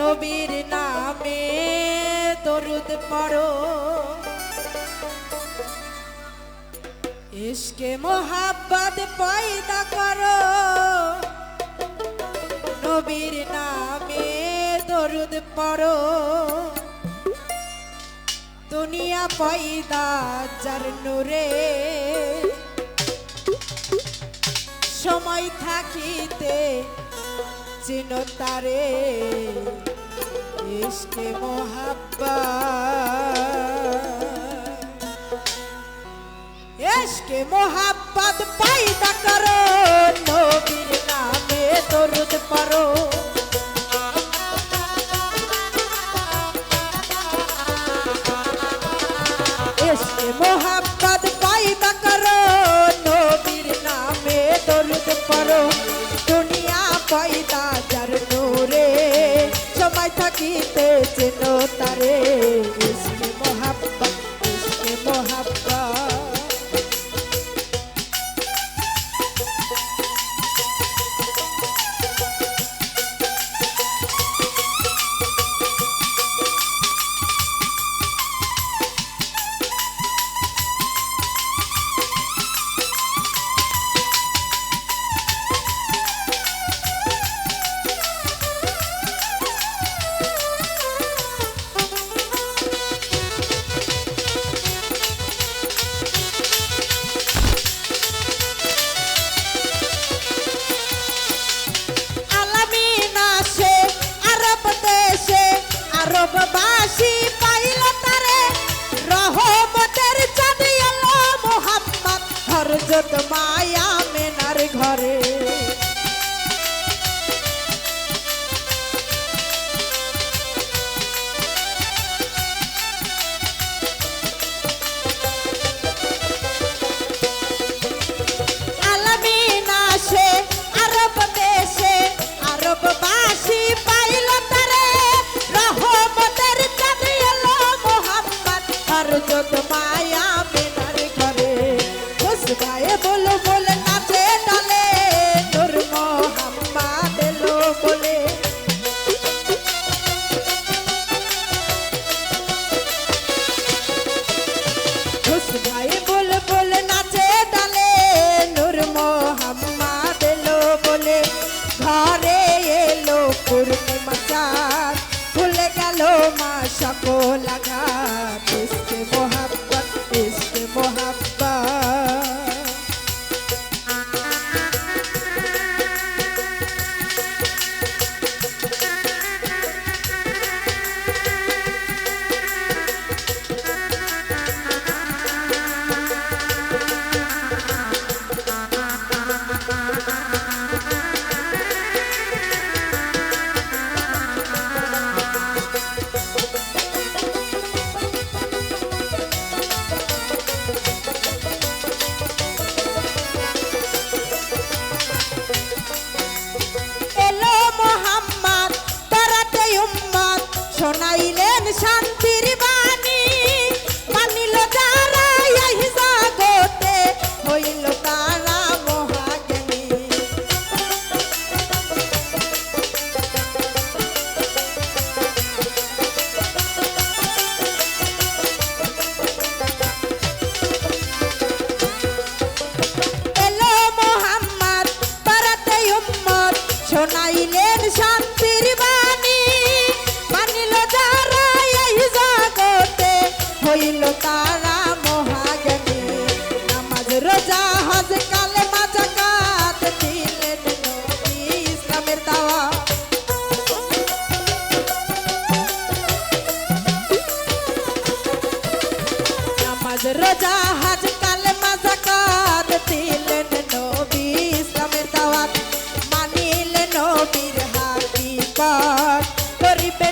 নবীর নামে দরুদ পড়ো। ইশকে মোহাব্বত পয়দা করো। নবীর নামে দরুদ পড়ো। দুনিয়া পয়দা যার নূরে। সময় থাকিতে চিন তারে ইশকে মোহাব্বা ইশকে মোহাব্বত পয়দা করো নবীর নামে দরুদ পড়ো। ইশকে মোহাব্বত থাকিতে চেনো তারে। হরজত মায়া মেনার ঘরে আরব দেশে আরববাসী পাইল তারে শোনাইলেন तारा मोहागनी नमाज़ रोजा हज रोजा हज कालमा जकात दिल नबी इस्लामेर दावा मानिल नबीर हाकी पाक करिबे